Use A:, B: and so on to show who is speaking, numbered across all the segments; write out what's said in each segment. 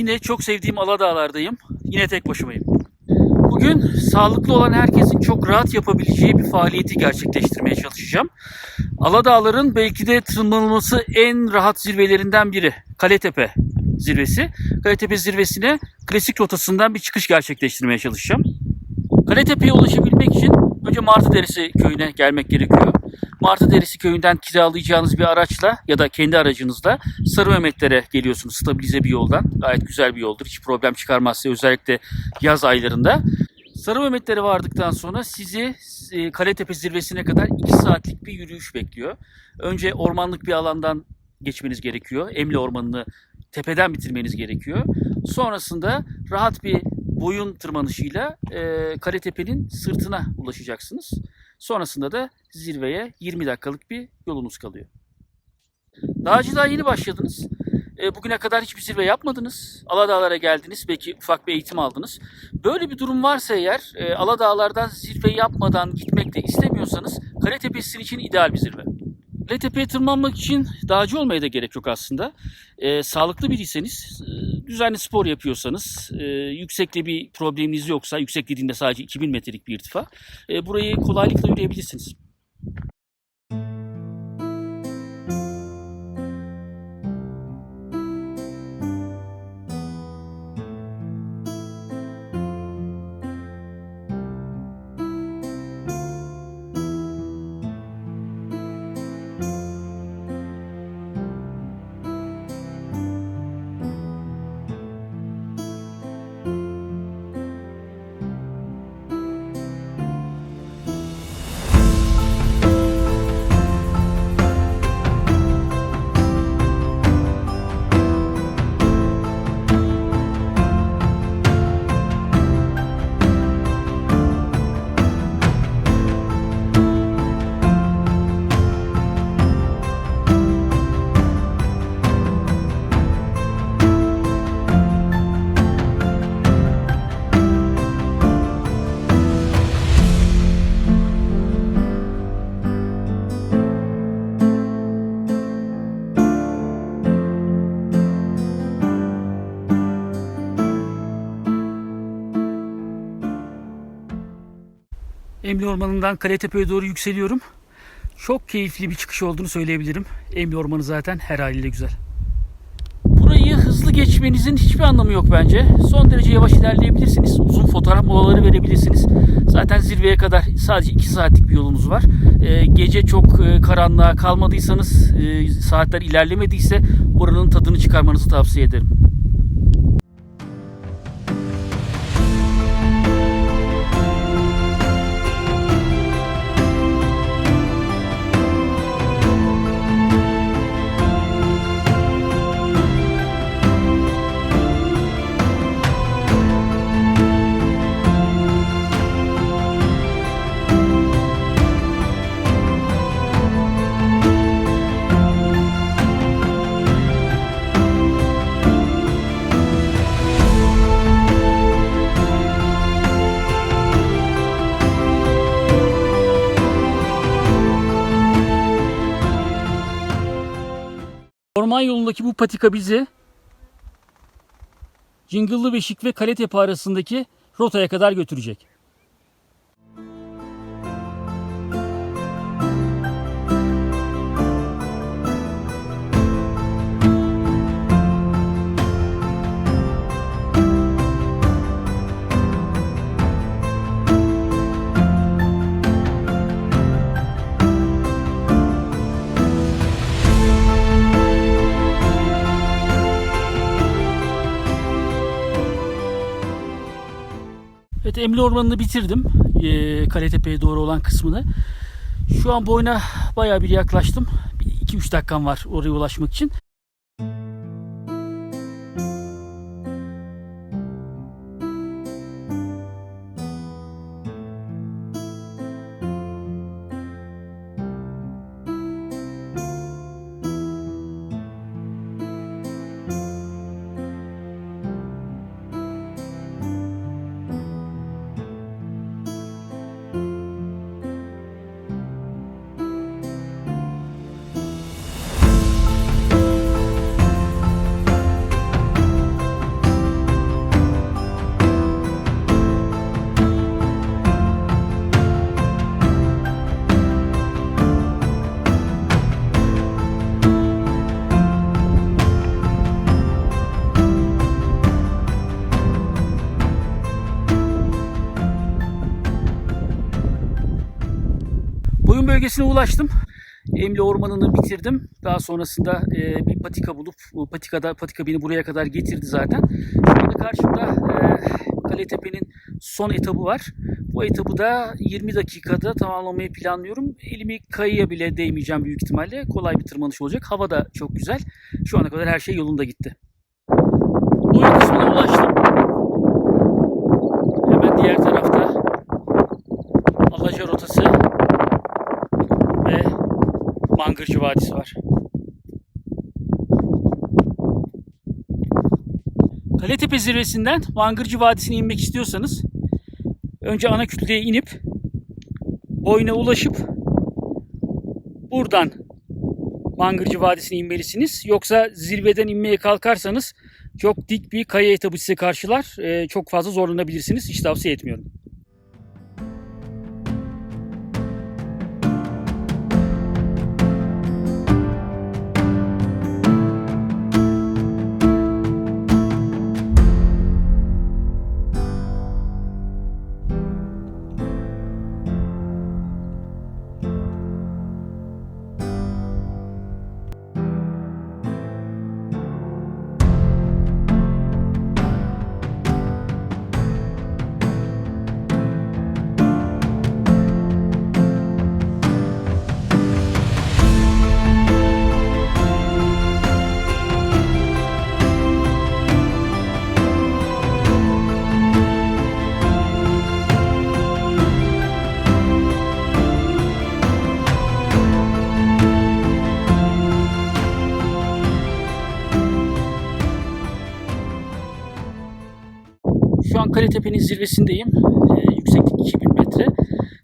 A: Yine çok sevdiğim Aladağlar'dayım. Yine tek başımayım. Bugün sağlıklı olan herkesin çok rahat yapabileceği bir faaliyeti gerçekleştirmeye çalışacağım. Aladağların belki de tırmanılması en rahat zirvelerinden biri. Kaletepe zirvesi. Kaletepe zirvesine klasik rotasından bir çıkış gerçekleştirmeye çalışacağım. Kaletepe'ye ulaşabilmek için önce Martıderesi köyüne gelmek gerekiyor. Martıderesi köyünden kiralayacağınız bir araçla ya da kendi aracınızla Sarı Mehmetlere geliyorsunuz stabilize bir yoldan. Gayet güzel bir yoldur. Hiç problem çıkarmazsa özellikle yaz aylarında. Sarı Mehmetlere vardıktan sonra sizi e, Kaletepe zirvesine kadar 2 saatlik bir yürüyüş bekliyor. Önce ormanlık bir alandan geçmeniz gerekiyor. Emli Ormanı'nı tepeden bitirmeniz gerekiyor. Sonrasında rahat bir boyun tırmanışıyla e, Kaletepe'nin sırtına ulaşacaksınız. Sonrasında da zirveye 20 dakikalık bir yolunuz kalıyor. Dağcılığa yeni başladınız. E, bugüne kadar hiçbir zirve yapmadınız. Aladağlara geldiniz. Belki ufak bir eğitim aldınız. Böyle bir durum varsa eğer e, Aladağlardan zirve yapmadan gitmek de istemiyorsanız Kaletepe sizin için ideal bir zirve. Kaletepe'ye tırmanmak için dağcı olmaya da gerek yok aslında. E, sağlıklı biriyseniz, e, düzenli spor yapıyorsanız, e, yüksekte bir probleminiz yoksa, yüksek dediğinde sadece 2000 metrelik bir irtifa, e, burayı kolaylıkla yürüyebilirsiniz. Emli Ormanı'ndan Kaletepe'ye doğru yükseliyorum. Çok keyifli bir çıkış olduğunu söyleyebilirim. Emli Ormanı zaten her haliyle güzel. Burayı hızlı geçmenizin hiçbir anlamı yok bence. Son derece yavaş ilerleyebilirsiniz. Uzun fotoğraf molaları verebilirsiniz. Zaten zirveye kadar sadece 2 saatlik bir yolumuz var. Ee, gece çok e, karanlığa kalmadıysanız, e, saatler ilerlemediyse buranın tadını çıkarmanızı tavsiye ederim. Orman yolundaki bu patika bizi Cıngıllı Beşik ve Kaletepe arasındaki rotaya kadar götürecek. Emli Ormanı'nı bitirdim. Ee, Kaletepe'ye doğru olan kısmını. Şu an boyuna bayağı bir yaklaştım. 2-3 dakikam var oraya ulaşmak için. Bölgesine ulaştım. Emli Ormanı'nı bitirdim. Daha sonrasında e, bir patika bulup bu patikada patika beni buraya kadar getirdi zaten. Şu anda karşımda e, Kaletepe'nin son etabı var. Bu etabı da 20 dakikada tamamlamayı planlıyorum. Elimi kayıya bile değmeyeceğim büyük ihtimalle. Kolay bir tırmanış olacak. Hava da çok güzel. Şu ana kadar her şey yolunda gitti. Boyu kısmına ulaştım. Hemen diğer tarafta Alaca rotası Mangırcı Vadisi var. Kaletepe zirvesinden Mangırcı Vadisi'ne inmek istiyorsanız önce ana kütleye inip boyuna ulaşıp buradan Mangırcı Vadisi'ne inmelisiniz. Yoksa zirveden inmeye kalkarsanız çok dik bir kaya etabı size karşılar. Ee, çok fazla zorlanabilirsiniz. Hiç tavsiye etmiyorum. Şu an Kaletepe'nin zirvesindeyim. Ee, yükseklik 2000 metre.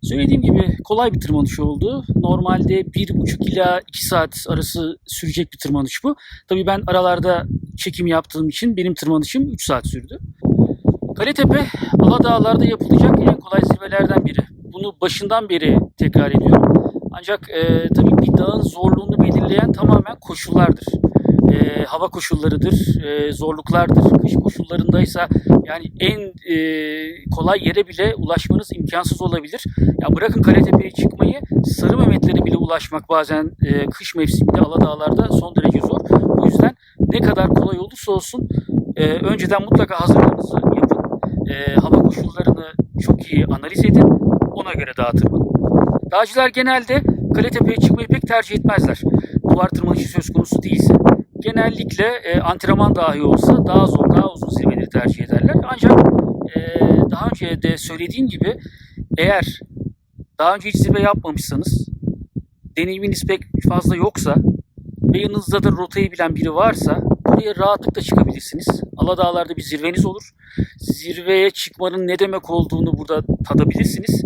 A: Söylediğim gibi kolay bir tırmanış oldu. Normalde 1,5 ila 2 saat arası sürecek bir tırmanış bu. Tabii ben aralarda çekim yaptığım için benim tırmanışım 3 saat sürdü. Kaletepe Aladağlar'da yapılacak en kolay zirvelerden biri. Bunu başından beri tekrar ediyorum. Ancak e, tabii bir dağın zorluğunu belirleyen tamamen koşullardır. E, hava koşullarıdır, e, zorluklardır. Kış koşullarındaysa yani en e, kolay yere bile ulaşmanız imkansız olabilir. Ya bırakın Kaletepe'ye çıkmayı, Sarı Mehmetlere bile ulaşmak bazen e, kış mevsiminde Aladağlar'da son derece zor. O yüzden ne kadar kolay olursa olsun e, önceden mutlaka hazırlığınızı yapın. E, hava koşullarını çok iyi analiz edin. Ona göre dağa tırmanın. Dağcılar genelde Kaletepe'ye çıkmayı pek tercih etmezler. Duvar tırmanışı söz konusu değilse. Genellikle e, antrenman dahi olsa daha zor, daha uzun zirveleri tercih ederler. Ancak e, daha önce de söylediğim gibi eğer daha önce hiç zirve yapmamışsanız, deneyiminiz pek fazla yoksa ve yanınızda da rotayı bilen biri varsa buraya rahatlıkla çıkabilirsiniz. Aladağlar'da bir zirveniz olur. Zirveye çıkmanın ne demek olduğunu burada tadabilirsiniz.